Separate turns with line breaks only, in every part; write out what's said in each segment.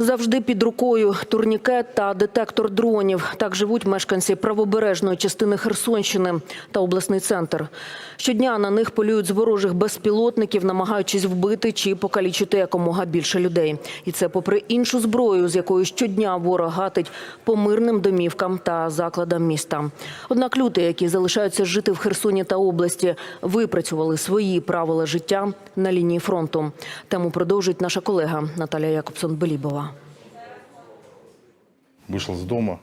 Завжди під рукою турнікет та детектор дронів. Так живуть мешканці правобережної частини Херсонщини та обласний центр. Щодня на них полюють з ворожих безпілотників, намагаючись вбити чи покалічити якомога більше людей. І це попри іншу зброю, з якою щодня ворог гатить по мирним домівкам та закладам міста. Однак люди, які залишаються жити в Херсоні та області, випрацювали свої правила життя на лінії фронту. Тему продовжить наша колега Наталія Якобсон-Белібова.
Вийшов з дому.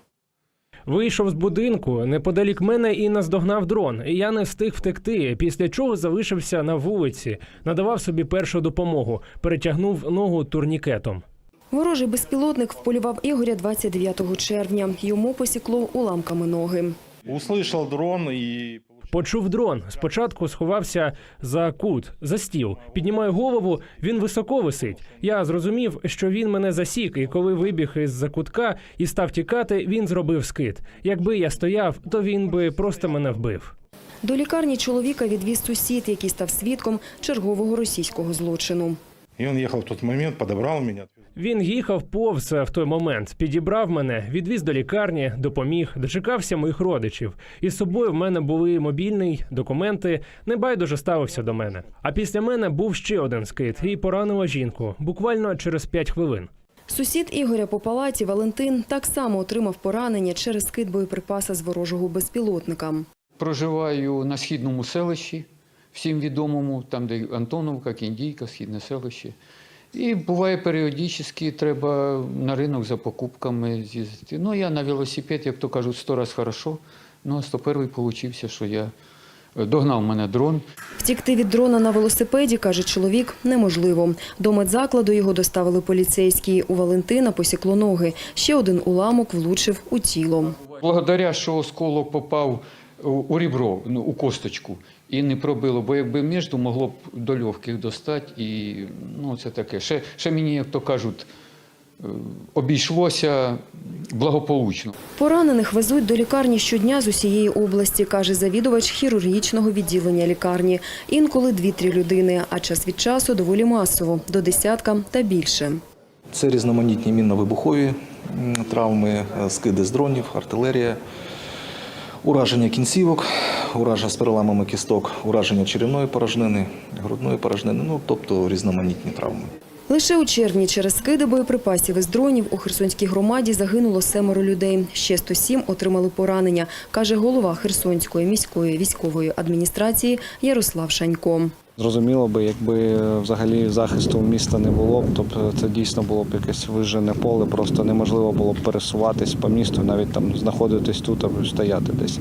Вийшов з будинку неподалік мене і наздогнав дрон. І Я не встиг втекти. Після чого залишився на вулиці, надавав собі першу допомогу, перетягнув ногу турнікетом.
Ворожий безпілотник вполював Ігоря 29 червня. Йому посікло уламками ноги.
Услышав дрон і
Почув дрон. Спочатку сховався за кут, за стіл. Піднімаю голову. Він високо висить. Я зрозумів, що він мене засік, і коли вибіг із за кутка і став тікати, він зробив скид. Якби я стояв, то він би просто мене вбив.
До лікарні чоловіка відвіз сусід, який став свідком чергового російського злочину.
І він їхав в той момент, підібрав мене.
Він їхав повз в той момент, підібрав мене, відвіз до лікарні, допоміг, дочекався моїх родичів. Із собою в мене були мобільний, документи, небайдуже ставився до мене. А після мене був ще один скид і поранила жінку, буквально через 5 хвилин.
Сусід Ігоря по палаті Валентин так само отримав поранення через скид боєприпаса з ворожого безпілотника.
Проживаю на східному селищі, всім відомому, там, де Антоновка, Кіндійка, східне селище. І буває періодично, треба на ринок за покупками з'їздити. Ну, я на велосипед, як то кажуть, сто раз хорошо. Ну, а 101 получився, що я догнав мене дрон.
Втікти від дрона на велосипеді, каже чоловік, неможливо. До медзакладу його доставили поліцейські. У Валентина посікло ноги. Ще один уламок влучив у тіло.
Благодаря, що осколок попав у- у рібро, ну, у косточку, і не пробило, бо якби між могло б до легких достати, і ну, це таке. Ще, ще мені, як то кажуть, е, обійшлося благополучно.
Поранених везуть до лікарні щодня з усієї області, каже завідувач хірургічного відділення лікарні. Інколи дві-три людини, а час від часу доволі масово – до десятка та більше.
Це різноманітні мінно-вибухові травми, е, скиди з дронів, артилерія, ураження кінцівок, ураження з переламами кісток, ураження черевної порожнини, грудної порожнини, ну тобто різноманітні травми.
Лише у червні через скиди боєприпасів із дронів у Херсонській громаді загинуло семеро людей. Ще 107 отримали поранення, каже голова Херсонської міської військової адміністрації Ярослав Шанько.
Зрозуміло би, якби взагалі захисту міста не було б, тобто це дійсно було б якесь вижене поле, просто неможливо було б пересуватись по місту, навіть там знаходитись тут або стояти десь.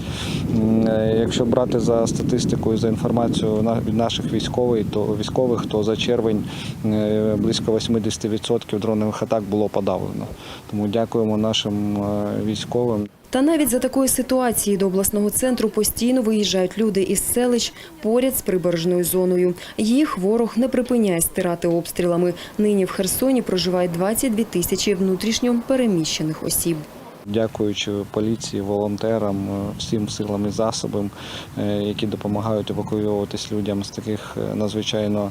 Е, Якщо брати за статистикою, за інформацією від наших військових, то військових, то за червень е, близько 80% дронових атак було подавлено. Тому дякуємо нашим е, військовим.
Та навіть за такої ситуації до обласного центру постійно виїжджають люди із селищ поряд з прибережною зоною. Їх ворог не припиняє стирати обстрілами. Нині в Херсоні проживає 22 тисячі внутрішньо переміщених осіб.
Дякуючи поліції, волонтерам, е, всім силам і засобам, е, які допомагають евакуюватись людям з таких е, надзвичайно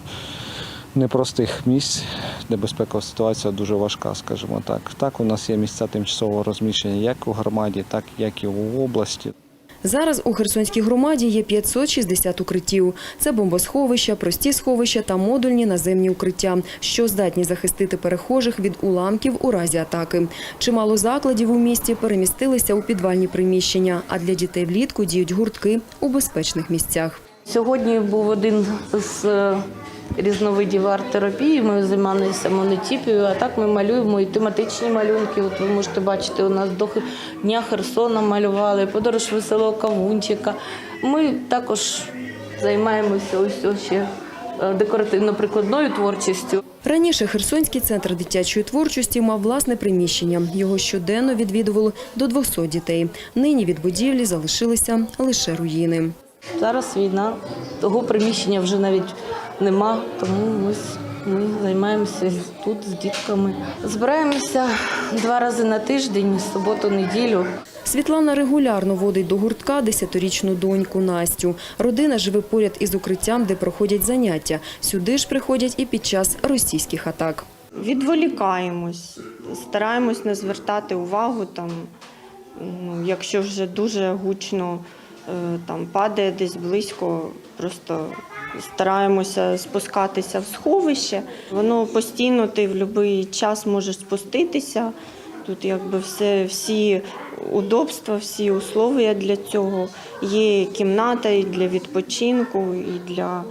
непростих місць, де безпекова ситуація дуже важка, скажімо так. Так, у нас є місця тимчасового розміщення як у громаді, так як і в області.
Зараз у Херсонській громаді є 560 укриттів. Це бомбосховища, прості сховища та модульні наземні укриття, що здатні захистити перехожих від уламків у разі атаки. Чимало закладів у місті перемістилися у підвальні приміщення, а для дітей влітку діють гуртки у безпечних місцях.
Сьогодні був один з е, різновидів арт-терапії. Ми займалися монотіпією, а так ми малюємо і тематичні малюнки. От ви можете бачити, у нас до Дня Херсона малювали, подорож веселого кавунчика. Ми також займаємося ось ось ще е, декоративно-прикладною творчістю.
Раніше Херсонський центр дитячої творчості мав власне приміщення. Його щоденно відвідувало до 200 дітей. Нині від будівлі залишилися лише руїни.
Зараз війна, того приміщення вже навіть нема, тому ось ми займаємося тут з дітками. Збираємося два рази на тиждень, суботу, неділю.
Світлана регулярно водить до гуртка десятирічну доньку Настю. Родина живе поряд із укриттям, де проходять заняття. Сюди ж приходять і під час російських атак.
Відволікаємось, стараємось не звертати увагу там, ну, якщо вже дуже гучно е, там падає десь близько, просто стараємося спускатися в сховище. Воно постійно ти в будь-який час можеш спуститися. Тут якби все, всі удобства, всі условия для цього. Є кімната і для відпочинку, і для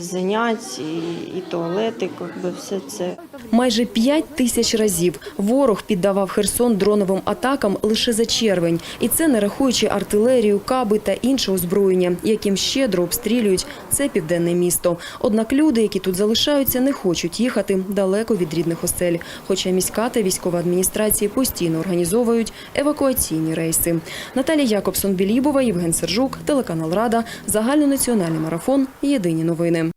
занять, і, і туалети, якби все це.
Майже 5 тисяч разів ворог піддавав Херсон дроновим атакам лише за червень. І це не рахуючи артилерію, каби та інше озброєння, яким щедро обстрілюють це південне місто. Однак люди, які тут залишаються, не хочуть їхати далеко від рідних осель. Хоча міська та військова адміністрації постійно організовують евакуаційні рейси. Наталія Якобсон-Білібова, Євген Сержук, телеканал Рада, загальнонаціональний марафон. Єдині новини.